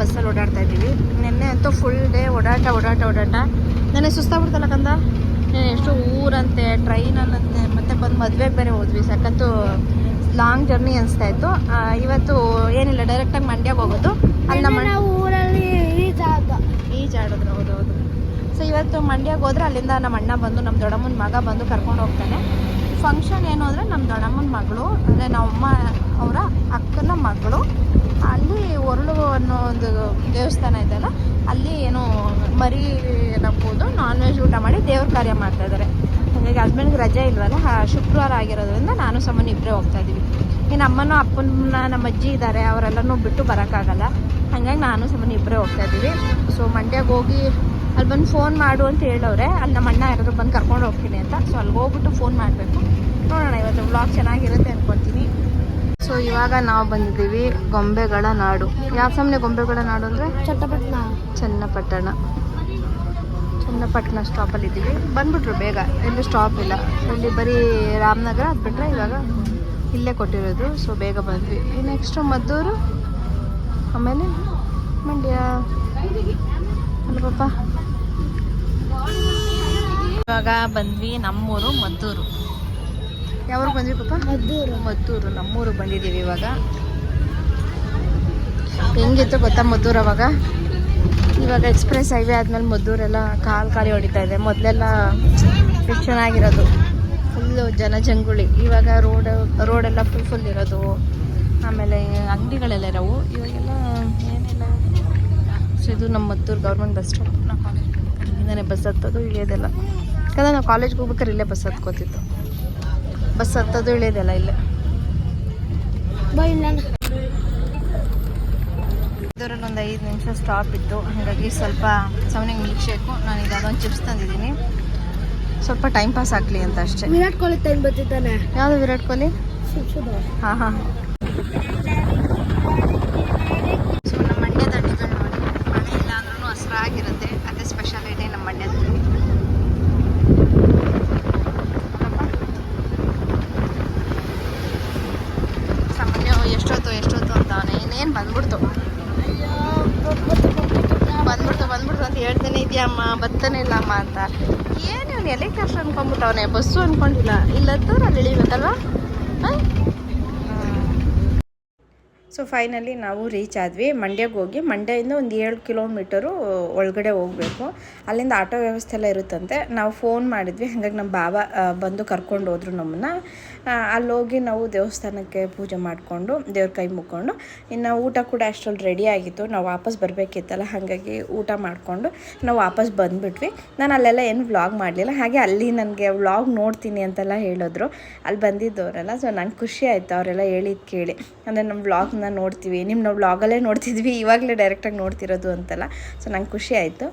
ಬಸ್ಸಲ್ಲಿ ಓಡಾಡ್ತಾ ಇದ್ದೀವಿ. ನಿನ್ನೆ ಅಂತೂ ಫುಲ್ ಡೇ ಓಡಾಟ ಓಡಾಟ ಓಡಾಟ. ನೆನ್ನೆ ಸುಸ್ತಾಗ್ಬಿಡ್ತಲ್ಲ ಕಂದ? ಎಷ್ಟು ಊರಂತೆ ಟ್ರೈನಲ್ಲಂತೆ ಮತ್ತೆ ಬಂದು ಮದುವೆಗೆ ಬೇರೆ ಹೋದ್ವಿ. ಸಖತ್ತು ಲಾಂಗ್ ಜರ್ನಿ ಅನಿಸ್ತಾ ಇತ್ತು. ಇವತ್ತು ಏನಿಲ್ಲ ಡೈರೆಕ್ಟಾಗಿ ಮಂಡ್ಯಗೆ ಹೋಗೋದು. ಅಲ್ಲಿ ನಮ್ಮ ಊರಲ್ಲಿ ಈಜಾಡಿದ್ರು ಹೌದು ಹೌದು ಸೊ ಇವತ್ತು ಮಂಡ್ಯಗೆ ಹೋದ್ರೆ ಅಲ್ಲಿಂದ ನಮ್ಮ ಅಣ್ಣ ಬಂದು ನಮ್ಮ ದೊಡ್ಡಮ್ಮನ ಮಗ ಬಂದು ಕರ್ಕೊಂಡು ಹೋಗ್ತಾನೆ. ಫಂಕ್ಷನ್ ಏನು ಅಂದರೆ ನಮ್ಮ ದೊಡ್ಡಮ್ಮನ ಮಗಳು ಅಂದರೆ ನಮ್ಮಮ್ಮ ಅವರ ಅಕ್ಕನ ಮಗಳು. ಅಲ್ಲಿ ಒರಳು ಅನ್ನೋ ಒಂದು ದೇವಸ್ಥಾನ ಇದೆಯಲ್ಲ, ಅಲ್ಲಿ ಏನು ಮರಿ ನಂಬೋದು ನಾನ್ ವೆಜ್ ಊಟ ಮಾಡಿ ದೇವ್ರ ಕಾರ್ಯ ಮಾಡ್ತಾ ಇದ್ದಾರೆ ಹಾಗಾಗಿ ಹಸ್ಬೆಂಡ್ಗೆ ರಜೆ ಇಲ್ವಲ್ಲ ಶುಕ್ರವಾರ ಆಗಿರೋದ್ರಿಂದ ನಾನು ಸಮನ್ ಇಬ್ಬರೇ ಹೋಗ್ತಾ ಇದ್ದೀವಿ. ಇನ್ನು ಅಮ್ಮನೂ ಅಪ್ಪನ ನಮ್ಮ ಅಜ್ಜಿ ಇದ್ದಾರೆ ಅವರೆಲ್ಲನೂ ಬಿಟ್ಟು ಬರೋಕ್ಕಾಗಲ್ಲ. ಹಾಗಾಗಿ ನಾನು ಸಮನ್ ಇಬ್ಬರೇ ಹೋಗ್ತಾ ಇದ್ದೀವಿ. ಸೊ ಮಂಡ್ಯಗೆ ಹೋಗಿ ಅಲ್ಲಿ ಬಂದು ಫೋನ್ ಮಾಡು ಅಂತ ಹೇಳೋರೆ ಅಲ್ಲಿ ನಮ್ಮ ಅಣ್ಣ ಯಾರಾದ್ರು ಬಂದು ಕರ್ಕೊಂಡು ಹೋಗ್ತೀನಿ ಅಂತ. ಸೊ ಅಲ್ಲಿ ಹೋಗ್ಬಿಟ್ಟು ಫೋನ್ ಮಾಡಬೇಕು. ನೋಡೋಣ ಇವತ್ತು ಬ್ಲಾಗ್ ಚೆನ್ನಾಗಿರುತ್ತೆ ಅನ್ಕೊತೀನಿ. ಸೊ ಇವಾಗ ನಾವು ಬಂದಿದ್ದೀವಿ ಗೊಂಬೆಗಳ ನಾಡು. ಯಾವ ಸಮನೆ ಗೊಂಬೆಗಳ ನಾಡು ಅಂದರೆ? ಚನ್ನಪಟ್ಟಣ. ಚನ್ನಪಟ್ಟಣ. ಚನ್ನಪಟ್ಟಣ ಸ್ಟಾಪಲ್ಲಿ ಇದ್ದೀವಿ. ಬಂದ್ಬಿಟ್ರು ಬೇಗ ಎಲ್ಲೂ ಸ್ಟಾಪ್ ಇಲ್ಲ. ಅಲ್ಲಿ ಬರೀ ರಾಮನಗರ ಅದು ಬಿಟ್ಟರೆ ಇವಾಗ ಇಲ್ಲೇ ಕೊಟ್ಟಿರೋದು. ಸೊ ಬೇಗ ಬಂದ್ವಿ. ನೆಕ್ಸ್ಟು ಮದ್ದೂರು ಆಮೇಲೆ ಮಂಡ್ಯ. ಅಲ್ಲ ಪಾಪ ಇವಾಗ ಬಂದ್ವಿ ನಮ್ಮೂರು ಮದ್ದೂರು. ಯಾವಾಗ ಬಂದ್ವಿ ಪಾಪ ಮದ್ದೂರು. ಮದ್ದೂರು ನಮ್ಮೂರು ಬಂದಿದ್ದೀವಿ ಇವಾಗ. ಹೆಂಗಿತ್ತು ಗೊತ್ತಾ ಮದ್ದೂರು ಅವಾಗ? ಇವಾಗ ಎಕ್ಸ್ಪ್ರೆಸ್ ಹೈವೇ ಆದಮೇಲೆ ಮದ್ದೂರೆಲ್ಲ ಕಾಲು ಖಾಲಿ ಹೊಡಿತಾ ಇದೆ. ಮೊದಲೆಲ್ಲ ಚೆನ್ನಾಗಿರೋದು. ಫುಲ್ಲು ಜನಜಂಗುಳಿ. ಇವಾಗ ರೋಡ್ ರೋಡೆಲ್ಲ ಫುಲ್ ಫುಲ್ ಇರೋದು. ಆಮೇಲೆ ಅಂಗಡಿಗಳೆಲ್ಲ ಇರೋವು. ಇವಾಗೆಲ್ಲ ಏನೆಲ್ಲ. ಸೊ ಇದು ನಮ್ಮ ಮದ್ದೂರು ಗೌರ್ಮೆಂಟ್ ಬಸ್ ಸ್ಟಾಪ್. ನಾವು ಕಾಲೇಜ್ ಇಲ್ಲಿಂದನೇ ಬಸ್ ಹತ್ತೋದು ಇಳಿಯೋದೆಲ್ಲ. ಯಾಕಂದ್ರೆ ನಾವು ಕಾಲೇಜ್ಗೆ ಹೋಗ್ಬೇಕಾದ್ರೆ ಇಲ್ಲೇ ಬಸ್ ಹತ್ಕೋತಿತ್ತು. ಬಸ್ ಹತ್ತೋದು ಇಳಿಯೋದೆಲ್ಲ ಇಲ್ಲೇ. ಒಂದು ಐದು ನಿಮಿಷ ಸ್ಟಾಪ್ ಇತ್ತು. ಹಾಗಾಗಿ ಸ್ವಲ್ಪ ಸವನಿಗೆ ಮಿಲ್ಕ್ ಶೇಕು ನಾನು ಅದೊಂದು ಚಿಪ್ಸ್ ತಂದಿದ್ದೀನಿ. ಸ್ವಲ್ಪ ಟೈಮ್ ಪಾಸ್ ಆಗಲಿ ಅಂತ ಅಷ್ಟೇ. ವಿರಾಟ್ ಕೊಹ್ಲಿ ತಂದು ಬರ್ತಿದ್ದಾನೆ. ಯಾವುದು ವಿರಾಟ್ ಕೊಹ್ಲಿ? ಹಾಂ ಹಾಂ ಸೊ ನಮ್ಮ ಮಂಡ್ಯದ ಅಡ್ಡಿಗಳು ನೋಡಿ ಮಳೆ ಇಲ್ಲ ಅಂದ್ರೂ ಹಸ್ರಾಗಿರುತ್ತೆ ಅದೇ ಸ್ಪೆಷಾಲಿಟಿ ನಮ್ಮ ಮಂಡ್ಯದಲ್ಲಿ ಸಾಮಾನ್ಯ ಎಷ್ಟೊತ್ತು ಎಷ್ಟೊತ್ತು ಅಂತಾವನೆ ಇನ್ನೇನು ಬಂದ್ಬಿಡ್ತು ಬಂದ್ಬಿಡ್ತು ಬಂದ್ಬಿಡ್ತು ಅಂತ ಹೇಳ್ತಾನೆ ಇದೆಯಮ್ಮ ಬರ್ತಾನೆ ಇಲ್ಲ ಅಮ್ಮ ಅಂತ. ಏನು ಇವನು ಎಲೆಕ್ಟ್ರಿಕ್ ಅನ್ಕೊಂಡ್ಬಿಟ್ಟವನೆ? ಬಸ್ಸು ಅನ್ಕೊಂಡಿಲ್ಲ. ಇಲ್ಲತ್ತವ್ರು ಅಲ್ಲಿ ಇಳಿಬೇಕಲ್ವಾ ಹಾಂ ಸೊ ಫೈನಲಿ ನಾವು ರೀಚ್ ಆದ್ವಿ. ಮಂಡ್ಯಗೆ ಹೋಗಿ, ಮಂಡ್ಯದಿಂದ ಒಂದು ಏಳು ಕಿಲೋಮೀಟರು ಒಳಗಡೆ ಹೋಗಬೇಕು. ಅಲ್ಲಿಂದ ಆಟೋ ವ್ಯವಸ್ಥೆ ಎಲ್ಲ ಇರುತ್ತಂತೆ. ನಾವು ಫೋನ್ ಮಾಡಿದ್ವಿ. ಹಾಗಾಗಿ ನಮ್ಮ ಬಾಬಾ ಬಂದು ಕರ್ಕೊಂಡು ಹೋದ್ರು ನಮ್ಮನ್ನು. ಅಲ್ಲೋಗಿ ನಾವು ದೇವಸ್ಥಾನಕ್ಕೆ ಪೂಜೆ ಮಾಡಿಕೊಂಡು, ದೇವ್ರ ಕೈ ಮುಕ್ಕೊಂಡು, ಇನ್ನು ಊಟ ಕೂಡ ಅಷ್ಟರಲ್ಲಿ ರೆಡಿ ಆಗಿತ್ತು. ನಾವು ವಾಪಸ್ ಬರಬೇಕಿತ್ತಲ್ಲ, ಹಾಗಾಗಿ ಊಟ ಮಾಡಿಕೊಂಡು ನಾವು ವಾಪಸ್ ಬಂದುಬಿಟ್ವಿ. ನಾನು ಅಲ್ಲೆಲ್ಲ ಏನು ವ್ಲಾಗ್ ಮಾಡಲಿಲ್ಲ. ಹಾಗೆ ಅಲ್ಲಿ ನನಗೆ ವ್ಲಾಗ್ ನೋಡ್ತೀನಿ ಅಂತೆಲ್ಲ ಹೇಳಿದ್ರು. ಅಲ್ಲಿ ಬಂದಿದ್ದವರೆಲ್ಲ. ಸೊ ನಂಗೆ ಖುಷಿ ಆಯಿತು ಅವರೆಲ್ಲ ಹೇಳಿದ್ದು ಕೇಳಿ. ಅಂದರೆ ನಮ್ಮ ವ್ಲಾಗ್ನ ನೋಡ್ತೀವಿ. ನಿಮ್ಮ ನಾವು ವ್ಲಾಗಲ್ಲೇ ನೋಡ್ತಿದ್ವಿ, ಇವಾಗಲೇ ಡೈರೆಕ್ಟಾಗಿ ನೋಡ್ತಿರೋದು ಅಂತಲ್ಲ. ಸೊ ನಂಗೆ ಖುಷಿ ಆಯಿತು.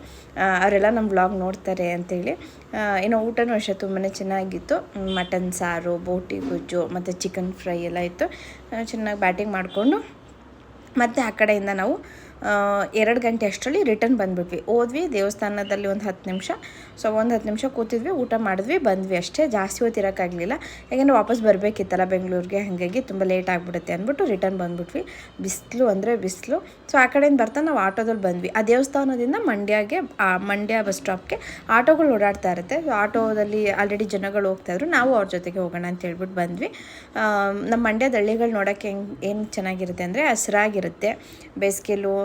ಅವರೆಲ್ಲ ನಮ್ಮ ವ್ಲಾಗ್ ನೋಡ್ತಾರೆ ಅಂತೇಳಿ. ಏನೋ ಊಟನೂ ಅಷ್ಟೇ ತುಂಬಾ ಚೆನ್ನಾಗಿತ್ತು. ಮಟನ್ ಸಾರು, ಬೋಟಿ, ಗುಜ್ಜು, ಮತ್ತು ಚಿಕನ್ ಫ್ರೈ ಎಲ್ಲ ಇತ್ತು. ಚೆನ್ನಾಗಿ ಬ್ಯಾಟಿಂಗ್ ಮಾಡಿಕೊಂಡು ಮತ್ತು ಆ ಕಡೆಯಿಂದ ನಾವು ಎರಡು ಗಂಟೆ ಅಷ್ಟರಲ್ಲಿ ರಿಟರ್ನ್ ಬಂದ್ಬಿಟ್ವಿ. ಹೋದ್ವಿ, ದೇವಸ್ಥಾನದಲ್ಲಿ ಒಂದು ಹತ್ತು ನಿಮಿಷ. ಸೊ ಒಂದು ಹತ್ತು ನಿಮಿಷ ಕೂತಿದ್ವಿ, ಊಟ ಮಾಡಿದ್ವಿ, ಬಂದ್ವಿ ಅಷ್ಟೇ. ಜಾಸ್ತಿ ಹೊತ್ತು ಇರೋಕ್ಕಾಗಲಿಲ್ಲ. ಯಾಕೆಂದರೆ ವಾಪಸ್ ಬರಬೇಕಿತ್ತಲ್ಲ ಬೆಂಗಳೂರಿಗೆ, ಹಾಗಾಗಿ ತುಂಬ ಲೇಟ್ ಆಗಿಬಿಡುತ್ತೆ ಅಂದ್ಬಿಟ್ಟು ರಿಟರ್ನ್ ಬಂದ್ಬಿಟ್ವಿ. ಬಿಸಿಲು ಅಂದರೆ ಬಿಸಿಲು. ಸೊ ಆ ಕಡೆಯಿಂದ ಬರ್ತಾ ನಾವು ಆಟೋದಲ್ಲಿ ಬಂದ್ವಿ. ಆ ದೇವಸ್ಥಾನದಿಂದ ಮಂಡ್ಯಗೆ, ಆ ಮಂಡ್ಯ ಬಸ್ ಸ್ಟಾಪ್ಗೆ ಆಟೋಗಳು ಓಡಾಡ್ತಾ ಇರುತ್ತೆ. ಸೊ ಆಟೋದಲ್ಲಿ ಆಲ್ರೆಡಿ ಜನಗಳು ಹೋಗ್ತಾಯಿದ್ರು ನಾವು ಅವ್ರ ಜೊತೆಗೆ ಹೋಗೋಣ ಅಂತ ಹೇಳ್ಬಿಟ್ಟು ಬಂದ್ವಿ. ನಮ್ಮ ಮಂಡ್ಯದ ಹಳ್ಳಿಗಳು ನೋಡೋಕ್ಕೆ ಹೆಂಗೆ, ಏನು ಚೆನ್ನಾಗಿರುತ್ತೆ ಅಂದರೆ ಹಸಿರಾಗಿರುತ್ತೆ. ಬೇಸಿಗೆಲು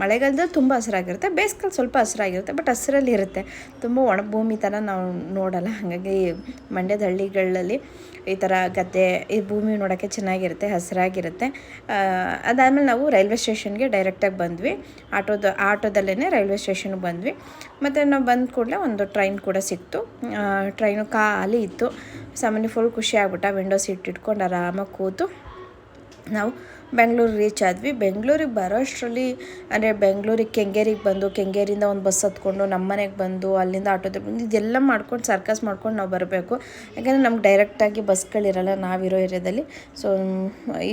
ಮಳೆಗಾಲದಲ್ಲಿ ತುಂಬ ಹಸಿರಾಗಿರುತ್ತೆ ಬೇಸಿಗೆಲಿ ಸ್ವಲ್ಪ ಹಸಿರಾಗಿರುತ್ತೆ ಬಟ್ ಹಸಿರಲ್ಲಿ ಇರುತ್ತೆ. ತುಂಬ ಒಣಭೂಮಿ ಥರ ನಾವು ನೋಡಲ್ಲ. ಹಾಗಾಗಿ ಮಂಡ್ಯದ ಹಳ್ಳಿಗಳಲ್ಲಿ ಈ ಥರ ಗದ್ದೆ, ಈ ಭೂಮಿ ನೋಡೋಕ್ಕೆ ಚೆನ್ನಾಗಿರುತ್ತೆ, ಹಸಿರಾಗಿರುತ್ತೆ. ಅದಾದಮೇಲೆ ನಾವು ರೈಲ್ವೆ ಸ್ಟೇಷನ್ಗೆ ಡೈರೆಕ್ಟಾಗಿ ಬಂದ್ವಿ. ಆಟೋದ ಆಟೋದಲ್ಲೇ ರೈಲ್ವೆ ಸ್ಟೇಷನ್ಗೆ ಬಂದ್ವಿ. ಮತ್ತು ನಾವು ಬಂದ ಕೂಡಲೇ ಒಂದು ಟ್ರೈನ್ ಕೂಡ ಸಿಕ್ತು. ಟ್ರೈನು ಖಾಲಿ ಇತ್ತು. ಸಾಮಾನ್ಯ ಫುಲ್ ಖುಷಿ ಆಗ್ಬಿಟ್ಟ. ವಿಂಡೋ ಸೀಟ್ ಇಟ್ಕೊಂಡು ಆರಾಮಾಗಿ ಕೂತು. ನಾವು ಬೆಂಗಳೂರು ರೀಚ್ ಆದ್ವಿ. ಬೆಂಗಳೂರಿಗೆ ಬರೋ ಅಷ್ಟರಲ್ಲಿ ಅಂದರೆ ಬೆಂಗಳೂರಿಗೆ ಕೆಂಗೇರಿಗೆ ಬಂದು, ಕೆಂಗೇರಿಂದ ಒಂದು ಬಸ್ ಹತ್ಕೊಂಡು ನಮ್ಮ ಮನೆಗೆ ಬಂದು, ಅಲ್ಲಿಂದ ಆಟೋದಲ್ಲಿ ಬಂದು ಇದೆಲ್ಲ ಮಾಡ್ಕೊಂಡು ಸರ್ಕಸ್ ಮಾಡ್ಕೊಂಡು ನಾವು ಬರಬೇಕು. ಯಾಕಂದರೆ ನಮ್ಗೆ ಡೈರೆಕ್ಟಾಗಿ ಬಸ್ಗಳಿರಲ್ಲ ನಾವಿರೋ ಏರಿಯಾದಲ್ಲಿ ಸೊ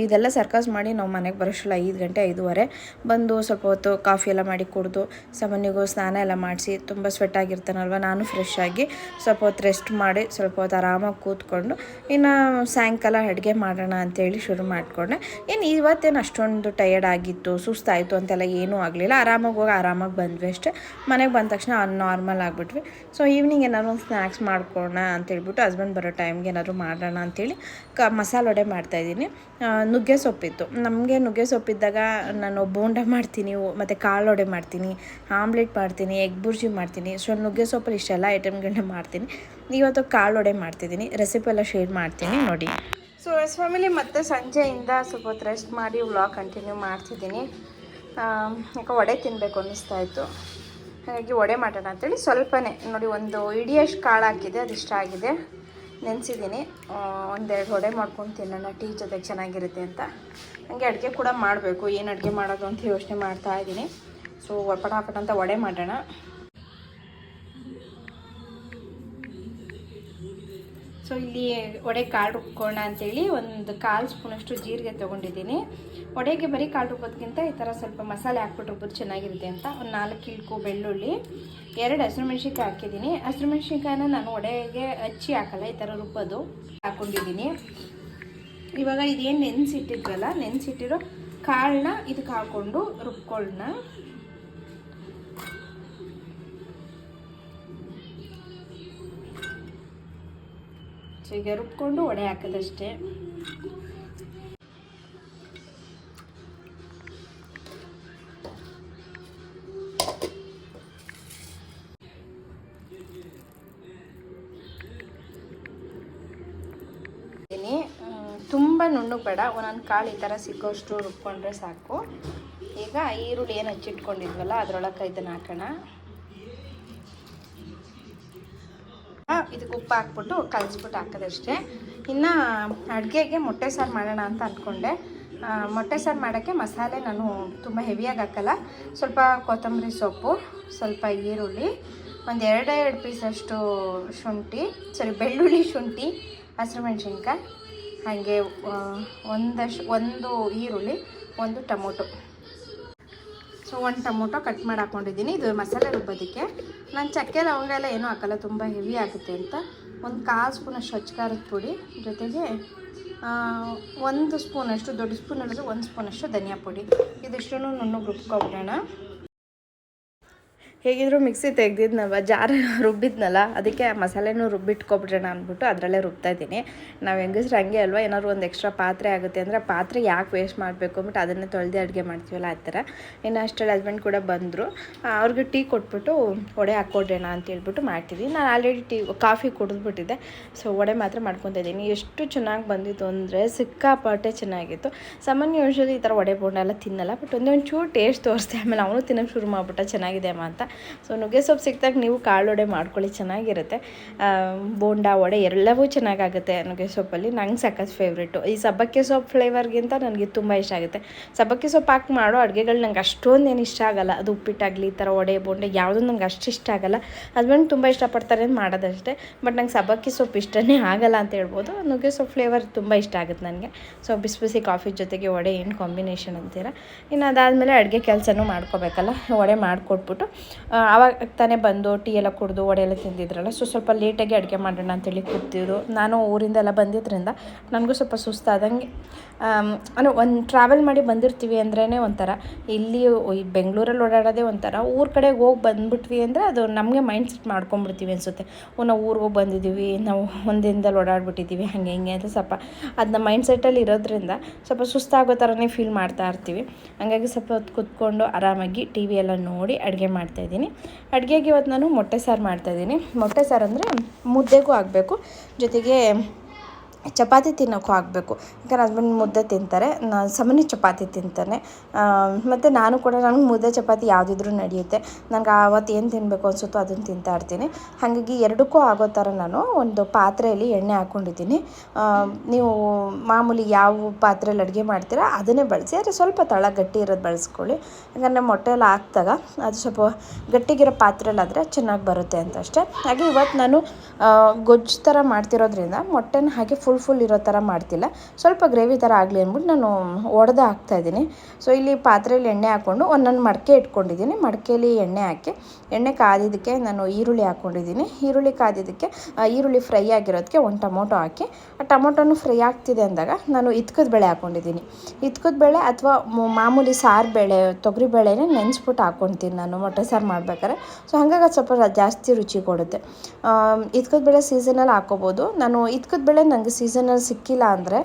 ಇದೆಲ್ಲ ಸರ್ಕಸ್ ಮಾಡಿ ನಾವು ಮನೆಗೆ ಬರೋಷ್ಟಲ್ಲ ಐದು ಗಂಟೆ, ಐದೂವರೆ ಬಂದು ಸ್ವಲ್ಪ ಹೊತ್ತು ಕಾಫಿ ಎಲ್ಲ ಮಾಡಿ ಕುಡಿದು ಸಾಮಾನ್ಯಗೂ ಸ್ನಾನ ಎಲ್ಲ ಮಾಡಿಸಿ, ತುಂಬ ಸ್ವೆಟ್ ಆಗಿರ್ತಾನಲ್ವ, ನಾನು ಫ್ರೆಶ್ ಆಗಿ ಸ್ವಲ್ಪ ಹೊತ್ತು ರೆಸ್ಟ್ ಮಾಡಿ, ಸ್ವಲ್ಪ ಹೊತ್ತು ಆರಾಮಾಗಿ ಕೂತ್ಕೊಂಡು ಇನ್ನು ಸಾಯಂಕಾಲ ಅಡುಗೆ ಮಾಡೋಣ ಅಂತೇಳಿ ಶುರು ಮಾಡಿಕೊಂಡೆ. ಇನ್ನು ಇವತ್ತೇನು ಅಷ್ಟೊಂದು ಟಯರ್ಡ್ ಆಗಿತ್ತು, ಸುಸ್ತಾಯಿತು ಅಂತೆಲ್ಲ ಏನೂ ಆಗಲಿಲ್ಲ. ಆರಾಮಾಗಿ ಹೋಗಿ ಆರಾಮಾಗಿ ಬಂದ್ವಿ ಅಷ್ಟೇ. ಮನೆಗೆ ಬಂದ ತಕ್ಷಣ ನಾರ್ಮಲ್ ಆಗಿಬಿಟ್ವಿ. ಸೊ ಈವ್ನಿಂಗ್ ಏನಾದ್ರು ಒಂದು ಸ್ನ್ಯಾಕ್ಸ್ ಮಾಡ್ಕೊಳ್ಳೋಣ ಅಂತೇಳ್ಬಿಟ್ಟು ಹಸ್ಬೆಂಡ್ ಬರೋ ಟೈಮ್ಗೆ ಏನಾದ್ರು ಮಾಡೋಣ ಅಂತೇಳಿ ಕ, ಮಸಾಲೆ ವಡೆ ಮಾಡ್ತಾಯಿದ್ದೀನಿ ನುಗ್ಗೆ ಸೊಪ್ಪಿತ್ತು. ನಮಗೆ ನುಗ್ಗೆ ಸೊಪ್ಪಿದ್ದಾಗ ನಾನು ಬೋಂಡ ಮಾಡ್ತೀನಿ ಮತ್ತು ಕಾಳು ವಡೆ ಮಾಡ್ತೀನಿ, ಆಮ್ಲೆಟ್ ಮಾಡ್ತೀನಿ, ಎಗ್ ಬುರ್ಜಿ ಮಾಡ್ತೀನಿ. ಸೊ ನುಗ್ಗೆ ಸೊಪ್ಪಲ್ಲಿ ಇಷ್ಟೆಲ್ಲ ಐಟಮ್ಗಳನ್ನ ಮಾಡ್ತೀನಿ. ಇವತ್ತು ಕಾಳು ವಡೆ ಮಾಡ್ತಿದ್ದೀನಿ. ರೆಸಿಪಿ ಎಲ್ಲ ಶೇರ್ ಮಾಡ್ತೀನಿ ನೋಡಿ. ಸೊ ಎಸ್ ಫ್ಯಾಮಿಲಿ ಮತ್ತೆ ಸಂಜೆಯಿಂದ ಸ್ವಲ್ಪ ಹೊತ್ತು ರೆಸ್ಟ್ ಮಾಡಿ ವ್ಲಾಗ್ ಕಂಟಿನ್ಯೂ ಮಾಡ್ತಿದ್ದೀನಿ. ಯಾಕೆ ವಡೆ ತಿನ್ನಬೇಕು ಅನ್ನಿಸ್ತಾ ಇತ್ತು. ಹಾಗಾಗಿ ವಡೆ ಮಾಡೋಣ ಅಂತೇಳಿ ಸ್ವಲ್ಪನೇ, ನೋಡಿ ಒಂದು ಇಡಿಯಷ್ಟು ಕಾಳು ಹಾಕಿದೆ ಅದು ಇಷ್ಟ ಆಗಿದೆ. ನೆನೆಸಿದ್ದೀನಿ. ಒಂದೆರಡು ವಡೆ ಮಾಡ್ಕೊಂಡು ತಿನ್ನೋಣ, ಟೀ ಜೊತೆ ಚೆನ್ನಾಗಿರುತ್ತೆ ಅಂತ. ಹಾಗೆ ಅಡುಗೆ ಕೂಡ ಮಾಡಬೇಕು, ಏನು ಅಡುಗೆ ಮಾಡೋದು ಅಂತ ಯೋಚನೆ ಮಾಡ್ತಾ ಇದ್ದೀನಿ. ಸೊ ಪಟಾಪಟ ಅಂತ ವಡೆ ಮಾಡೋಣ. ಸೊ ಇಲ್ಲಿ ಒಡೆ ಕಾಳು ರುಬ್ಕೋಣ ಅಂತೇಳಿ ಒಂದು ಕಾಲು ಸ್ಪೂನಷ್ಟು ಜೀರಿಗೆ ತೊಗೊಂಡಿದ್ದೀನಿ. ಒಡೆಗೆ ಬರೀ ಕಾಳು ರುಬ್ಬೋದಕ್ಕಿಂತ ಈ ಥರ ಸ್ವಲ್ಪ ಮಸಾಲೆ ಹಾಕ್ಬಿಟ್ಟು ರುಬ್ಬೋದು ಚೆನ್ನಾಗಿರುತ್ತೆ ಅಂತ. ಒಂದು ನಾಲ್ಕು ಇಳ್ಕು ಬೆಳ್ಳುಳ್ಳಿ, ಎರಡು ಹಸಿರು ಮೆಣಸಿನ್ಕಾಯಿ ಹಾಕಿದ್ದೀನಿ. ಹಸಿರು ಮೆಣಸಿನ್ಕಾಯಿನ ನಾನು ಒಡೆಗೆ ಹಚ್ಚಿ ಹಾಕಲ್ಲ, ಈ ಥರ ರುಬ್ಬೋದು ಹಾಕ್ಕೊಂಡಿದ್ದೀನಿ ಇವಾಗ ಇದೇನು ನೆನೆಸಿಟ್ಟಿದ್ವಲ್ಲ, ನೆನೆಸಿಟ್ಟಿರೋ ಕಾಳನ್ನ ಇದಕ್ಕೆ ಹಾಕ್ಕೊಂಡು ರುಬ್ಕೊಳ್ಳೋಣ. ಸೊ ರುಬ್ಕೊಂಡು ಒಡೆ ಹಾಕೋದಷ್ಟೇ. ತುಂಬ ನುಣ್ಣು ಬೇಡ. ಒಂದೊಂದು ಕಾಳು ಈ ಥರ ಸಿಕ್ಕೋಷ್ಟು ರುಬ್ಕೊಂಡ್ರೆ ಸಾಕು. ಈಗ ಈರುಳ್ಳಿ ಏನು ಹಚ್ಚಿಟ್ಕೊಂಡಿದ್ವಲ್ಲ, ಅದರೊಳಗೆ ಇದನ್ನು ಹಾಕೋಣ ಆ, ಇದಕ್ಕೆ ಉಪ್ಪು ಹಾಕ್ಬಿಟ್ಟು ಕಲಿಸ್ಬಿಟ್ಟು ಹಾಕೋದಷ್ಟೇ. ಇನ್ನು ಅಡುಗೆಗೆ ಮೊಟ್ಟೆ ಸಾರು ಮಾಡೋಣ ಅಂತ ಅಂದ್ಕೊಂಡೆ. ಮೊಟ್ಟೆ ಸಾರು ಮಾಡೋಕ್ಕೆ ಮಸಾಲೆ ನಾನು ತುಂಬ ಹೆವಿಯಾಗಿ ಹಾಕಲ್ಲ. ಸ್ವಲ್ಪ ಕೊತ್ತಂಬರಿ ಸೊಪ್ಪು, ಸ್ವಲ್ಪ ಈರುಳ್ಳಿ, ಒಂದು ಎರಡು ಎರಡು ಪೀಸಷ್ಟು ಶುಂಠಿ ಸಾರಿ ಬೆಳ್ಳುಳ್ಳಿ ಶುಂಠಿ ಹಸಿರು ಮೆಣಸಿನ್ಕಾಯಿ ಹಾಗೆ ಒಂದಷ್ಟು, ಒಂದು ಈರುಳ್ಳಿ, ಒಂದು ಟೊಮೊಟೊ. ಸೊ ಒಂದು ಟೊಮೊಟೊ ಕಟ್ ಮಾಡಿ ಹಾಕೊಂಡಿದ್ದೀನಿ. ಇದು ಮಸಾಲೆ ರುಬ್ಬೋದಕ್ಕೆ. ನಾನು ಚಕ್ಕೆ ಲವಂಗ ಎಲ್ಲ ಏನೂ ಹಾಕಲ್ಲ, ತುಂಬ ಹೆವಿ ಆಗುತ್ತೆ ಅಂತ. ಒಂದು ಕಾಲು ಸ್ಪೂನಷ್ಟು ಅಚ್ಚ ಪುಡಿ. ಜೊತೆಗೆ ಒಂದು ಸ್ಪೂನಷ್ಟು ದೊಡ್ಡ ಸ್ಪೂನಲ್ಲಿದ್ರೆ ಒಂದು ಸ್ಪೂನಷ್ಟು ಧನಿಯಾ ಪುಡಿ. ಇದಿಷ್ಟು ನುಣ್ಣಗೆ ರುಬ್ಕೊಬಿಡೋಣ. ಹೇಗಿದ್ರು ಮಿಕ್ಸಿ ತೆಗ್ದಿದ್ನವ ಜಾರ ರುಬ್ಬಿದ್ನಲ್ಲ, ಅದಕ್ಕೆ ಮಸಾಲೆನೂ ರುಬ್ಬಿಟ್ಕೊಬಿಡೋಣ ಅಂದ್ಬಿಟ್ಟು ಅದರಲ್ಲೇ ರುಬ್ತಾ ಇದ್ದೀನಿ. ನಾವು ಹೆಂಗಸ್ರು ಹಂಗೆ ಅಲ್ವಾ, ಏನಾದ್ರು ಒಂದು ಎಕ್ಸ್ಟ್ರಾ ಪಾತ್ರೆ ಆಗುತ್ತೆ ಅಂದರೆ ಪಾತ್ರೆ ಯಾಕೆ ವೇಸ್ಟ್ ಮಾಡಬೇಕು ಅಂದ್ಬಿಟ್ಟು ಅದನ್ನೇ ತೊಳೆದು ಅಡುಗೆ ಮಾಡ್ತೀವಲ್ಲ ಆ ಥರ. ಇನ್ನು ಅಷ್ಟರಲ್ಲಿ ಹಸ್ಬೆಂಡ್ ಕೂಡ ಬಂದರು. ಅವ್ರಿಗೆ ಟೀ ಕೊಟ್ಬಿಟ್ಟು ವಡೆ ಹಾಕ್ಕೊಡ್ರೋಣ ಅಂತ ಹೇಳ್ಬಿಟ್ಟು ಮಾಡ್ತಿದ್ದೀನಿ ನಾನು ಆಲ್ರೆಡಿ ಟೀ, ಕಾಫಿ ಕುಡಿದ್ಬಿಟ್ಟಿದ್ದೆ. ಸೊ ವಡೆ ಮಾತ್ರ ಮಾಡ್ಕೊತಾ ಇದ್ದೀನಿ. ಎಷ್ಟು ಚೆನ್ನಾಗಿ ಬಂದಿತ್ತು ಅಂದರೆ ಸಿಕ್ಕಾಪಟ್ಟೆ ಚೆನ್ನಾಗಿತ್ತು. ಸಾಮಾನ್ಯ ಯೂಶ್ವಲಿ ಈ ಥರ ವಡೆ ಬೋಂಡೆಲ್ಲ ತಿನ್ನಲ್ಲ ಬಟ್ ಒಂದೊಂದು ಒಂಚೂರು ಟೇಸ್ಟ್ ತೋರಿಸ್ದೆ. ಆಮೇಲೆ ಅವನು ತಿನ್ನೋಕ್ಕೆ ಶುರು ಮಾಡ್ಬಿಟ್ಟ, ಚೆನ್ನಾಗಿದೆ ಅಮ್ಮ ಅಂತ. ಸೊ ನುಗ್ಗೆ ಸೊಪ್ಪು ಸಿಕ್ಕಿದಾಗ ನೀವು ಕಾಳು ವಡೆ ಮಾಡ್ಕೊಳ್ಳಿ, ಚೆನ್ನಾಗಿರುತ್ತೆ. ಬೋಂಡಾ ಬೋಂಡ ವಡೆ ಎಲ್ಲವೂ ಚೆನ್ನಾಗಾಗುತ್ತೆ ನುಗ್ಗೆ ಸೊಪ್ಪಲ್ಲಿ. ನಂಗೆ ಸಖತ್ ಫೇವ್ರೇಟು ಈ ಸಬ್ಬಕ್ಕಿ ಸೊಪ್ಪು ಫ್ಲೇವರ್ಗಿಂತ ನನಗೆ ತುಂಬ ಇಷ್ಟ ಆಗುತ್ತೆ. ಸಬ್ಬಕ್ಕಿ ಸೊಪ್ಪು ಹಾಕಿ ಮಾಡೋ ಅಡುಗೆಗಳು ನಂಗೆ ಅಷ್ಟೊಂದು ಏನು ಇಷ್ಟ ಆಗಲ್ಲ. ಅದು ಉಪ್ಪಿಟ್ಟಾಗಲಿ, ಈ ಥರ ವಡೆ, ಬೋಂಡೆ ಯಾವುದೂ ನಂಗೆ ಅಷ್ಟು ಇಷ್ಟ ಆಗಲ್ಲ. ಹಸ್ಬೆಂಡ್ ತುಂಬ ಇಷ್ಟಪಡ್ತಾರೆ ಅಂತ ಮಾಡೋದಷ್ಟೇ. ಬಟ್ ನಂಗೆ ಸಬ್ಬಕ್ಕಿ ಸೊಪ್ಪು ಇಷ್ಟನೇ ಆಗಲ್ಲ ಅಂತ ಹೇಳ್ಬೋದು. ನುಗ್ಗೆ ಸೊಪ್ಪು ಫ್ಲೇವರ್ ತುಂಬ ಇಷ್ಟ ಆಗುತ್ತೆ ನನಗೆ. ಸೊ ಬಿಸಿ ಬಿಸಿ ಕಾಫಿ ಜೊತೆಗೆ ವಡೆ ಏನು ಕಾಂಬಿನೇಷನ್ ಅಂತೀರ? ಇನ್ನು ಅದಾದಮೇಲೆ ಅಡುಗೆ ಕೆಲಸನೂ ಮಾಡ್ಕೋಬೇಕಲ್ಲ. ವಡೆ ಮಾಡಿಕೊಟ್ಬಿಟ್ಟು. ಆವಾಗ ತಾನೇ ಬಂದು ಟೀ ಎಲ್ಲ ಕುಡಿದು ವಡೆ ಎಲ್ಲ ತಿಂದಿದ್ರಲ್ಲ ಸೊ ಸ್ವಲ್ಪ ಲೇಟಾಗಿ ಅಡುಗೆ ಮಾಡೋಣ ಅಂತೇಳಿ ಕೂತಿದ್ರು. ನಾನು ಊರಿಂದ ಎಲ್ಲ ಬಂದಿದ್ದರಿಂದ ನನಗೂ ಸ್ವಲ್ಪ ಸುಸ್ತಾದಂಗೆ ಅಂದರೆ ಒಂದು ಟ್ರಾವೆಲ್ ಮಾಡಿ ಬಂದಿರ್ತೀವಿ ಅಂದ್ರೇ ಒಂಥರ, ಇಲ್ಲಿ ಬೆಂಗಳೂರಲ್ಲಿ ಓಡಾಡೋದೇ ಒಂಥರ, ಊರ ಕಡೆಗೆ ಹೋಗಿ ಬಂದ್ಬಿಟ್ವಿ ಅಂದರೆ ಅದು ನಮಗೆ ಮೈಂಡ್ ಸೆಟ್ ಮಾಡ್ಕೊಂಬಿಡ್ತೀವಿ ಅನಿಸುತ್ತೆ. ನಾವು ಊರಿಗೆ ಹೋಗಿ ಬಂದಿದ್ದೀವಿ ನಾವು ಒಂದಿನದಲ್ಲಿ ಓಡಾಡ್ಬಿಟ್ಟಿದ್ದೀವಿ ಹಾಗೆ ಹಿಂಗೆ ಅಂತ ಸ್ವಲ್ಪ ಅದನ್ನ ಮೈಂಡ್ ಸೆಟ್ಟಲ್ಲಿ ಇರೋದ್ರಿಂದ ಸ್ವಲ್ಪ ಸುಸ್ತಾಗೋ ಥರನೇ ಫೀಲ್ ಮಾಡ್ತಾ ಇರ್ತೀವಿ. ಹಂಗಾಗಿ ಸ್ವಲ್ಪ ಹೊತ್ತು ಕೂತ್ಕೊಂಡು ಆರಾಮಾಗಿ ಟಿ ವಿ ಎಲ್ಲ ನೋಡಿ ಅಡುಗೆ ಮಾಡ್ತಾಯಿದ್ದೀನಿ ಅಡುಗೆಗೆ ಇವತ್ತು ನಾನು ಮೊಟ್ಟೆ ಸಾರು ಮಾಡ್ತಾಯಿದ್ದೀನಿ. ಮೊಟ್ಟೆ ಸಾರು ಅಂದರೆ ಮುದ್ದೆಗೂ ಆಗಬೇಕು ಜೊತೆಗೆ ಚಪಾತಿ ತಿನ್ನೋಕ್ಕೂ ಆಗಬೇಕು. ಯಾಕಂದ್ರೆ ಹಸ್ಬೆಂಡ್ ಮುದ್ದೆ ತಿಂತಾರೆ, ನಾನು ಸಾಮಾನ್ಯ ಚಪಾತಿ ತಿಂತಾನೆ. ಮತ್ತು ನಾನು ಕೂಡ, ನನಗೆ ಮುದ್ದೆ ಚಪಾತಿ ಯಾವುದಿದ್ರೂ ನಡೆಯುತ್ತೆ. ನನಗೆ ಆವತ್ತು ಏನು ತಿನ್ನಬೇಕು ಅನಿಸುತ್ತೋ ಅದನ್ನು ತಿಂತಾ ಇರ್ತೀನಿ. ಹಾಗಾಗಿ ಎರಡಕ್ಕೂ ಆಗೋ ಥರ ನಾನು ಒಂದು ಪಾತ್ರೆಯಲ್ಲಿ ಎಣ್ಣೆ ಹಾಕ್ಕೊಂಡಿದ್ದೀನಿ ನೀವು ಮಾಮೂಲಿ ಯಾವ ಪಾತ್ರೆಯಲ್ಲಿ ಅಡುಗೆ ಮಾಡ್ತೀರಾ ಅದನ್ನೇ ಬಳಸಿ, ಆದರೆ ಸ್ವಲ್ಪ ತಳ ಗಟ್ಟಿ ಇರೋದು ಬಳಸ್ಕೊಳ್ಳಿ. ಯಾಕಂದರೆ ಮೊಟ್ಟೆ ಎಲ್ಲ ಹಾಕ್ದಾಗ ಅದು ಸ್ವಲ್ಪ ಗಟ್ಟಿಗಿರೋ ಪಾತ್ರೆಯಲ್ಲಾದರೆ ಚೆನ್ನಾಗಿ ಬರುತ್ತೆ ಅಂತ ಅಷ್ಟೇ. ಹಾಗೆ ಇವತ್ತು ನಾನು ಗೊಜ್ಜು ಥರ ಮಾಡ್ತಿರೋದ್ರಿಂದ ಮೊಟ್ಟೆನ ಹಾಗೆ ಫುಲ್ ಫುಲ್ ಫುಲ್ ಇರೋ ಥರ ಮಾಡ್ತಿಲ್ಲ. ಸ್ವಲ್ಪ ಗ್ರೇವಿ ಥರ ಆಗಲಿ ಅಂದ್ಬಿಟ್ಟು ನಾನು ಒಡೆದು ಹಾಕ್ತಾಯಿದ್ದೀನಿ ಸೊ ಇಲ್ಲಿ ಪಾತ್ರೆಯಲ್ಲಿ ಎಣ್ಣೆ ಹಾಕ್ಕೊಂಡು ಒಂದೊಂದು ಮಡಕೆ ಇಟ್ಕೊಂಡಿದ್ದೀನಿ. ಮಡಕೆಯಲ್ಲಿ ಎಣ್ಣೆ ಹಾಕಿ, ಎಣ್ಣೆ ಕಾದಿದ್ದಕ್ಕೆ ನಾನು ಈರುಳ್ಳಿ ಹಾಕ್ಕೊಂಡಿದ್ದೀನಿ. ಈರುಳ್ಳಿ ಕಾದಿದ್ದಕ್ಕೆ ಈರುಳ್ಳಿ ಫ್ರೈ ಆಗಿರೋದಕ್ಕೆ ಒಂದು ಟೊಮೊಟೊ ಹಾಕಿ, ಆ ಟೊಮೊಟೊನು ಫ್ರೈ ಆಗ್ತಿದೆ ಅಂದಾಗ ನಾನು ಇತ್ಕದ ಬೇಳೆ ಹಾಕ್ಕೊಂಡಿದ್ದೀನಿ. ಇತ್ಕದ ಬೇಳೆ ಅಥವಾ ಮಾಮೂಲಿ ಸಾರು ಬೇಳೆ, ತೊಗರಿ ಬೇಳೆನೇ ನೆನೆಸ್ಬಿಟ್ಟು ಹಾಕ್ಕೊತೀನಿ ನಾನು, ಮೊಟ್ಟೆ ಸಾರು ಮಾಡ್ಬೇಕಾದ್ರೆ. ಸೊ ಹಾಗಾಗಿ ಸ್ವಲ್ಪ ಜಾಸ್ತಿ ರುಚಿ ಕೊಡುತ್ತೆ. ಇತ್ಕದ ಬೇಳೆ ಸೀಸನಲ್ಲಿ ಹಾಕ್ಕೋಬೋದು ನಾನು ಇತ್ಕದ ಬೇಳೆ ನನಗೆ ಸೀಸನಲ್ಲಿ ಸಿಕ್ಕಿಲ್ಲ ಅಂದರೆ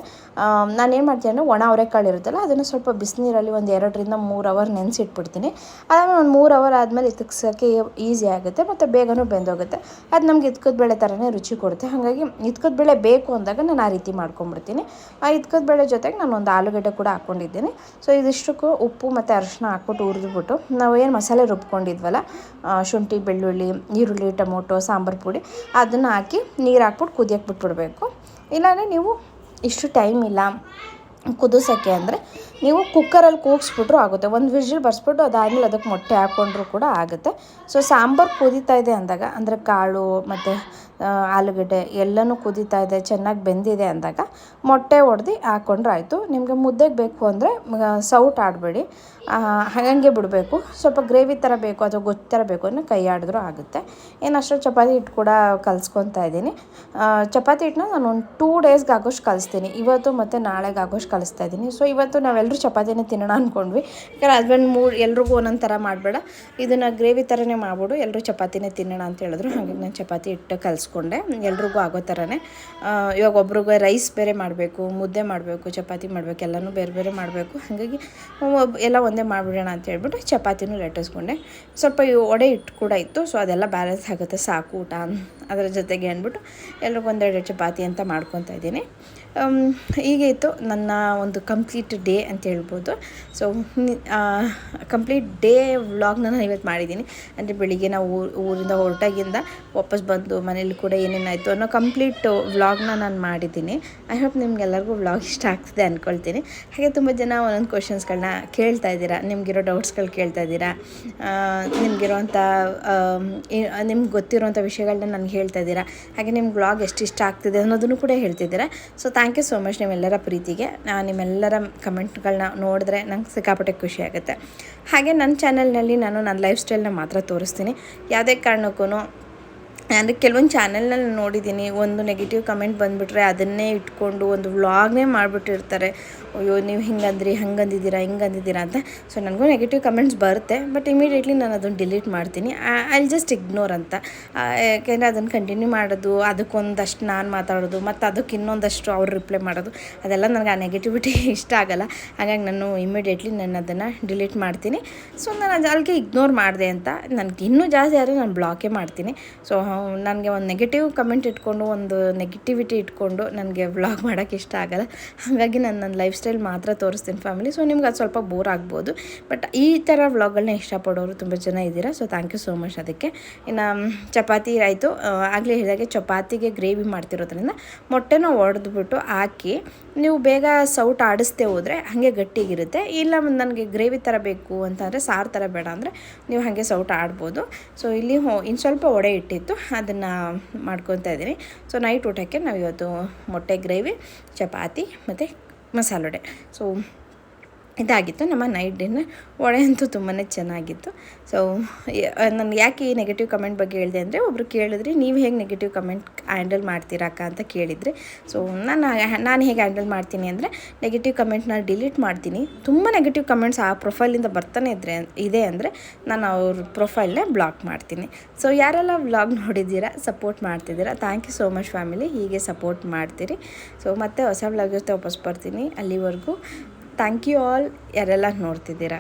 ನಾನು ಏನು ಮಾಡ್ತೀನಿ ಅಂದರೆ ಒಣ ಅವರೆಕಾಳು ಇರುತ್ತಲ್ಲ, ಅದನ್ನು ಸ್ವಲ್ಪ ಬಿಸಿನೀರಲ್ಲಿ ಒಂದು ಎರಡರಿಂದ ಮೂರು ಅವರ್ ನೆನೆಸಿಟ್ಬಿಡ್ತೀನಿ. ಅದಾದ್ಮೇಲೆ ಒಂದು ಮೂರು ಅವರ್ ಆದಮೇಲೆ ಇತ್ಕಿಸೋಕ್ಕೆ ಈಸಿ ಆಗುತ್ತೆ, ಮತ್ತು ಬೇಗನೂ ಬೆಂದೋಗುತ್ತೆ. ಅದು ನಮ್ಗೆ ಇತ್ಕದ ಬೇಳೆ ಥರನೇ ರುಚಿ ಕೊಡುತ್ತೆ. ಹಾಗಾಗಿ ಇತ್ಕದ ಬೇಳೆ ಬೇಕು ಅಂದಾಗ ನಾನು ಆ ರೀತಿ ಮಾಡ್ಕೊಂಬಿಡ್ತೀನಿ. ಆ ಇತ್ಕದ ಬೇಳೆ ಜೊತೆಗೆ ನಾನು ಒಂದು ಆಲೂಗಡ್ಡೆ ಕೂಡ ಹಾಕ್ಕೊಂಡಿದ್ದೀನಿ ಸೊ ಇದಿಷ್ಟಕ್ಕೂ ಉಪ್ಪು ಮತ್ತು ಅರಿಶಿನ ಹಾಕ್ಬಿಟ್ಟು ಹುರಿದ್ಬಿಟ್ಟು, ನಾವು ಏನು ಮಸಾಲೆ ರುಬ್ಕೊಂಡಿದ್ವಲ್ಲ ಶುಂಠಿ, ಬೆಳ್ಳುಳ್ಳಿ, ಈರುಳ್ಳಿ, ಟೊಮೊಟೊ, ಸಾಂಬಾರು ಪುಡಿ, ಅದನ್ನು ಹಾಕಿ ನೀರು ಹಾಕ್ಬಿಟ್ಟು ಕುದಿಯಕ್ಕೆ ಬಿಟ್ಬಿಡ್ಬೇಕು. ಇಲ್ಲಾಂದರೆ ನೀವು ಇಷ್ಟು ಟೈಮ್ ಇಲ್ಲ. ಕುದಿಸೋಕ್ಕೆ ಅಂದರೆ ನೀವು ಕುಕ್ಕರಲ್ಲಿ ಕೂಗಿಸ್ಬಿಟ್ರು ಆಗುತ್ತೆ. ಒಂದು ವಿಜಿಲ್ ಬರ್ಸ್ಬಿಟ್ಟು ಅದಾದಮೇಲೆ ಅದಕ್ಕೆ ಮೊಟ್ಟೆ ಹಾಕ್ಕೊಂಡ್ರು ಕೂಡ ಆಗುತ್ತೆ. ಸೊ ಸಾಂಬಾರು ಕುದೀತಾ ಇದೆ ಅಂದಾಗ, ಅಂದರೆ ಕಾಳು, ಮತ್ತು ಆಲೂಗಡ್ಡೆ ಎಲ್ಲನೂ ಕುದೀತಾ ಇದೆ, ಚೆನ್ನಾಗಿ ಬೆಂದಿದೆ ಅಂದಾಗ ಮೊಟ್ಟೆ ಒಡೆದು ಹಾಕ್ಕೊಂಡ್ರೆ ಆಯಿತು. ನಿಮಗೆ ಮುದ್ದೆಗೆ ಬೇಕು ಅಂದರೆ ಸೌಟ್ ಆಡಬೇಡಿ. ಹಾಗಂಗೆ ಬಿಡಬೇಕು. ಸ್ವಲ್ಪ ಗ್ರೇವಿ ಥರ ಬೇಕು ಅಥವಾ ಗೊಜ್ಜು ಥರ ಬೇಕು ಅಂದರೆ ಕೈ ಆಡಿದ್ರೂ ಆಗುತ್ತೆ. ಏನು ಅಷ್ಟು ಚಪಾತಿ ಹಿಟ್ಟು ಕೂಡ ಕಲಿಸ್ಕೊತಾ ಇದ್ದೀನಿ. ಚಪಾತಿ ಹಿಟ್ಟನ್ನ ನಾನು ಒಂದು ಟೂ ಡೇಸ್ಗೆ ಆಗೋಷ್ಟು ಕಲಿಸ್ತೀನಿ. ಇವತ್ತು ಮತ್ತು ನಾಳೆಗೆ ಆಗೋಷ್ಟು ಕಲಿಸ್ತಾ ಇದ್ದೀನಿ. ಸೊ ಇವತ್ತು ನಾವೆಲ್ಲರೂ ಚಪಾತಿನೇ ತಿನ್ನೋಣ ಅಂದ್ಕೊಂಡ್ವಿ ಯಾಕಂದ್ರೆ ಹಸ್ಬೆಂಡ್ ಮೂರು ಎಲ್ರಿಗೂ ಒಂದೊಂದು ಥರ ಮಾಡಬೇಡ. ಇದನ್ನು ಗ್ರೇವಿ ಥರನೇ ಮಾಡ್ಬಿಡು. ಎಲ್ಲರೂ ಚಪಾತಿನೇ ತಿನ್ನೋಣ ಅಂತ ಹೇಳಿದ್ರು. ಹಾಗಾಗಿ ನಾನು ಚಪಾತಿ ಹಿಟ್ಟು ಕಲಿಸ್ಕೊಂಡೆ ಎಲ್ರಿಗೂ ಆಗೋ ಥರನೇ. ಇವಾಗ ಒಬ್ರಿಗೆ ರೈಸ್ ಬೇರೆ ಮಾಡಬೇಕು, ಮುದ್ದೆ ಮಾಡಬೇಕು, ಚಪಾತಿ ಮಾಡಬೇಕು, ಎಲ್ಲನೂ ಬೇರೆ ಬೇರೆ ಮಾಡಬೇಕು. ಹಾಗಾಗಿ ಎಲ್ಲ ಒಂದೇ ಮಾಡಿಬಿಡೋಣ ಅಂತ ಹೇಳ್ಬಿಟ್ಟು ಚಪಾತಿನೂ ಲಟ್ಟಿಸ್ಕೊಂಡೆ. ಸ್ವಲ್ಪ ಒಡೆ ಇಟ್ಟು ಕೂಡ ಇತ್ತು, ಸೊ ಅದೆಲ್ಲ ಬ್ಯಾಲೆನ್ಸ್ ಆಗುತ್ತೆ, ಸಾಕು ಊಟ ಅದರ ಜೊತೆಗೆ ಅಂದ್ಬಿಟ್ಟು ಎಲ್ರಿಗೂ ಒಂದೆರಡು ಚಪಾತಿ ಅಂತ ಮಾಡ್ಕೊತಾ ಇದ್ದೀನಿ. ಹೀಗೆ ಇತ್ತು. ನನ್ನ ಒಂದು ಕಂಪ್ಲೀಟ್ ಡೇ ಅಂತ ಹೇಳ್ಬೋದು. ಸೊ ಕಂಪ್ಲೀಟ್ ಡೇ ವ್ಲಾಗ್ನ ನಾನು ಇವತ್ತು ಮಾಡಿದ್ದೀನಿ. ಅಂದರೆ ಬೆಳಿಗ್ಗೆ ನಾವು ಊರಿಂದ ಹೊರಟಾಗಿಂದ ವಾಪಸ್ ಬಂದು ಮನೇಲಿ ಕೂಡ ಏನೇನಾಯಿತು ಅನ್ನೋ ಕಂಪ್ಲೀಟ್ ವ್ಲಾಗ್ನ ನಾನು ಮಾಡಿದ್ದೀನಿ. ಐ ಹೋಪ್ ನಿಮ್ಗೆಲ್ಲರಿಗೂ ವ್ಲಾಗ್ ಇಷ್ಟ ಆಗ್ತಿದೆ ಅಂದ್ಕೊಳ್ತೀನಿ ಹಾಗೆ ತುಂಬ ಜನ ಒಂದೊಂದು ಕ್ವಶನ್ಸ್ಗಳನ್ನ ಕೇಳ್ತಾ ಇದ್ದೀರಾ, ನಿಮಗಿರೋ ಡೌಟ್ಸ್ಗಳು ಕೇಳ್ತಾ ಇದ್ದೀರಾ ನಿಮಗಿರೋಂಥ ನಿಮ್ಗೆ ಗೊತ್ತಿರೋಂಥ ವಿಷಯಗಳನ್ನ ನನಗೆ ಹೇಳ್ತಾ ಇದ್ದೀರಾ, ಹಾಗೆ ನಿಮ್ಗೆ ವ್ಲಾಗ್ ಎಷ್ಟು ಇಷ್ಟ ಆಗ್ತಿದೆ ಅನ್ನೋದನ್ನು ಕೂಡ ಹೇಳ್ತಿದ್ದೀರಾ so thank you so much ನಿಮ್ಮೆಲ್ಲರ ಪ್ರೀತಿಗೆ. ನಾನು ನಿಮ್ಮೆಲ್ಲರ ಕಮೆಂಟ್ಗಳನ್ನ ನೋಡಿದ್ರೆ ನಂಗೆ ಸಿಕ್ಕಾಪಟ್ಟೆ ಖುಷಿ ಆಗುತ್ತೆ. ಹಾಗೆ ನನ್ನ ಚಾನಲ್ನಲ್ಲಿ ನಾನು ನನ್ನ ಲೈಫ್ ಸ್ಟೈಲ್ನ ಮಾತ್ರ ತೋರಿಸ್ತೀನಿ. ಯಾವುದೇ ಕಾರಣಕ್ಕೂ ಅಂದರೆ ಕೆಲವೊಂದು ಚಾನೆಲ್ನಲ್ಲಿ ನೋಡಿದ್ದೀನಿ ಒಂದು ನೆಗೆಟಿವ್ ಕಮೆಂಟ್ ಬಂದುಬಿಟ್ರೆ ಅದನ್ನೇ ಇಟ್ಕೊಂಡು ಒಂದು ವ್ಲಾಗ್ನೇ ಮಾಡಿಬಿಟ್ಟಿರ್ತಾರೆ. ಅಯ್ಯೋ, ನೀವು ಹಿಂಗಂದ್ರಿ ಹಿಂಗೆ ಹಿಂಗಂದಿದ್ದೀರಾ ಅಂತ. ಸೊ ನನಗೂ ನೆಗೆಟಿವ್ ಕಮೆಂಟ್ಸ್ ಬರುತ್ತೆ. ಬಟ್ ಇಮಿಡಿಯೇಟ್ಲಿ ನಾನು ಅದನ್ನು ಡಿಲೀಟ್ ಮಾಡ್ತೀನಿ. ಐ ಜಸ್ಟ್ ಇಗ್ನೋರ್ ಅಂತ. ಯಾಕೆಂದರೆ ಅದನ್ನು ಕಂಟಿನ್ಯೂ ಮಾಡೋದು, ಅದಕ್ಕೊಂದಷ್ಟು ನಾನು ಮಾತಾಡೋದು, ಮತ್ತು ಅದಕ್ಕೆ ಇನ್ನೊಂದಷ್ಟು ಅವ್ರು ರಿಪ್ಲೈ ಮಾಡೋದು, ಅದೆಲ್ಲ ನನಗೆ ಆ ನೆಗೆಟಿವಿಟಿ ಇಷ್ಟ ಆಗಲ್ಲ. ಹಾಗಾಗಿ ನಾನು ಇಮಿಡಿಯೇಟ್ಲಿ ನಾನು ಅದನ್ನು ಡಿಲೀಟ್ ಮಾಡ್ತೀನಿ. ಸೊ ನಾನು ಅದಕ್ಕೆ ಇಗ್ನೋರ್ ಮಾಡಿದೆ ಅಂತ. ನನಗೆ ಇನ್ನೂ ಜಾಸ್ತಿ ಆದರೆ ನಾನು ಬ್ಲಾಕೇ ಮಾಡ್ತೀನಿ. ಸೊ ನನಗೆ ಒಂದು ನೆಗೆಟಿವ್ ಕಮೆಂಟ್ ಇಟ್ಕೊಂಡು, ಒಂದು ನೆಗೆಟಿವಿಟಿ ಇಟ್ಕೊಂಡು ನನಗೆ ವ್ಲಾಗ್ ಮಾಡೋಕ್ಕೆ ಇಷ್ಟ ಆಗಲ್ಲ. ಹಾಗಾಗಿ ನಾನು ನನ್ನ ಲೈಫ್ ಸ್ಟೈಲ್ ಮಾತ್ರ ತೋರಿಸ್ತೀನಿ ಫ್ಯಾಮಿಲಿ ಸೊ ನಿಮ್ಗೆ ಅದು ಸ್ವಲ್ಪ ಬೋರ್ ಆಗ್ಬೋದು. ಬಟ್ ಈ ಥರ ವ್ಲಾಗ್ಗಳನ್ನ ಇಷ್ಟಪಡೋರು ತುಂಬ ಜನ ಇದ್ದೀರಾ. So thank you so much ಅದಕ್ಕೆ. ಇನ್ನು ಚಪಾತಿ ಆಯಿತು. ಆಗಲೇ ಹೇಳಿದಾಗೆ ಚಪಾತಿಗೆ ಗ್ರೇವಿ ಮಾಡ್ತಿರೋದ್ರಿಂದ ಮೊಟ್ಟೆನ ಒಡೆದ್ಬಿಟ್ಟು ಹಾಕಿ, ನೀವು ಬೇಗ ಸೌಟ್ ಆಡಿಸ್ತೇ ಹೋದರೆ ಹಾಗೆ ಗಟ್ಟಿಗಿರುತ್ತೆ. ಇಲ್ಲ, ನನಗೆ ಗ್ರೇವಿ ಥರ ಬೇಕು ಅಂತಂದರೆ ಸಾರು ಥರ ಬೇಡ ಅಂದರೆ ನೀವು ಹಾಗೆ ಸೌಟ್ ಆಡ್ಬೋದು. ಸೊ ಇಲ್ಲಿ ಹೋ ಇನ್ನು ಸ್ವಲ್ಪ ಒಡೆ ಇಟ್ಟಿತ್ತು. ಅದನ್ನು ಮಾಡ್ಕೊತಾ ಇದ್ದೀನಿ ಸೊ ನೈಟ್ ಊಟಕ್ಕೆ ನಾವು ಇವತ್ತು ಮೊಟ್ಟೆ ಗ್ರೇವಿ, ಚಪಾತಿ ಮತ್ತು ಮಸಾಲೆ ವಡೆ. ಸೊ ಇದಾಗಿತ್ತು. ನಮ್ಮ ನೈಟ್ ಡಿನ್ನರ್ ವಡೆ ಅಂತೂ ತುಂಬಾ ಚೆನ್ನಾಗಿತ್ತು. ಸೊ ನಾನು ಯಾಕೆ ಈ ನೆಗೆಟಿವ್ ಕಮೆಂಟ್ ಬಗ್ಗೆ ಹೇಳಿದೆ ಅಂದರೆ ಒಬ್ಬರು ಕೇಳಿದ್ರಿ ನೀವು ಹೇಗೆ ನೆಗೆಟಿವ್ ಕಮೆಂಟ್ ಹ್ಯಾಂಡಲ್ ಮಾಡ್ತೀರಾ ಅಕ್ಕ ಅಂತ ಕೇಳಿದ್ರಿ ಸೊ ನಾನು ನಾನು ಹೇಗೆ ಹ್ಯಾಂಡಲ್ ಮಾಡ್ತೀನಿ ಅಂದರೆ ನೆಗೆಟಿವ್ ಕಮೆಂಟ್ನ ಡಿಲೀಟ್ ಮಾಡ್ತೀನಿ. ತುಂಬ ನೆಗೆಟಿವ್ ಕಮೆಂಟ್ಸ್ ಆ ಪ್ರೊಫೈಲಿಂದ ಬರ್ತಾನೆ ಇದ್ರೆ, ಇದೆ ಅಂದರೆ, ನಾನು ಅವ್ರ ಪ್ರೊಫೈಲ್ನ ಬ್ಲಾಕ್ ಮಾಡ್ತೀನಿ. ಸೊ ಯಾರೆಲ್ಲ ವ್ಲಾಗ್ ನೋಡಿದ್ದೀರಾ ಸಪೋರ್ಟ್ ಮಾಡ್ತಿದ್ದೀರಾ thank you so much family ಹೀಗೆ ಸಪೋರ್ಟ್ ಮಾಡ್ತೀರಿ. ಸೊ ಮತ್ತೆ ಹೊಸ ವ್ಲಾಗ್ ಜೊತೆ ವಾಪಸ್ ಬರ್ತೀನಿ. ಅಲ್ಲಿವರೆಗೂ ಥ್ಯಾಂಕ್ ಯು ಆಲ್ ಯಾರೆಲ್ಲ ನೋಡ್ತಿದ್ದೀರಾ?